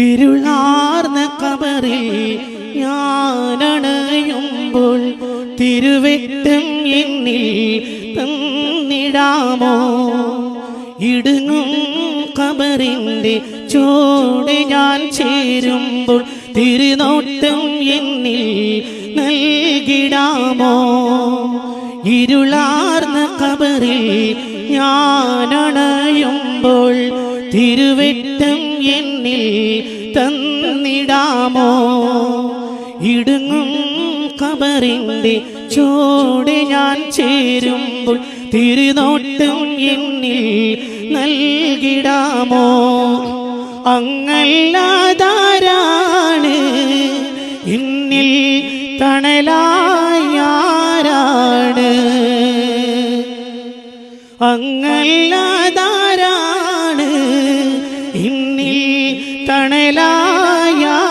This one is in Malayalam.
ഇരുളാർന്ന കബറിൽ ഞാനണയുമ്പോൾ തിരുവെട്ടം എന്നിൽ തന്നിടാമോ? ഇടുങ്ങും കബറിന്റെ ചോട് ഞാൻ ചേരുമ്പോൾ തിരുനോട്ടം എന്നിൽ നൽകിടാമോ? ഇരുളാർന്ന കബറിൽ ഞാനണയുമ്പോൾ തിരുവെട്ടം എന്നിൽ തന്നിടാമോ? ഇടുങ്ങും കബറിന്റെ ചൂട് ഞാൻ ചേരുമ്പോൾ തിരുനോട്ടം എന്നിൽ നൽകിടാമോ? അങ്ങല്ലാതാരാണ്? എന്നിൽ തണലായാരാണ് അങ്ങല്ലാതാരാണ് തണലായാരാണ്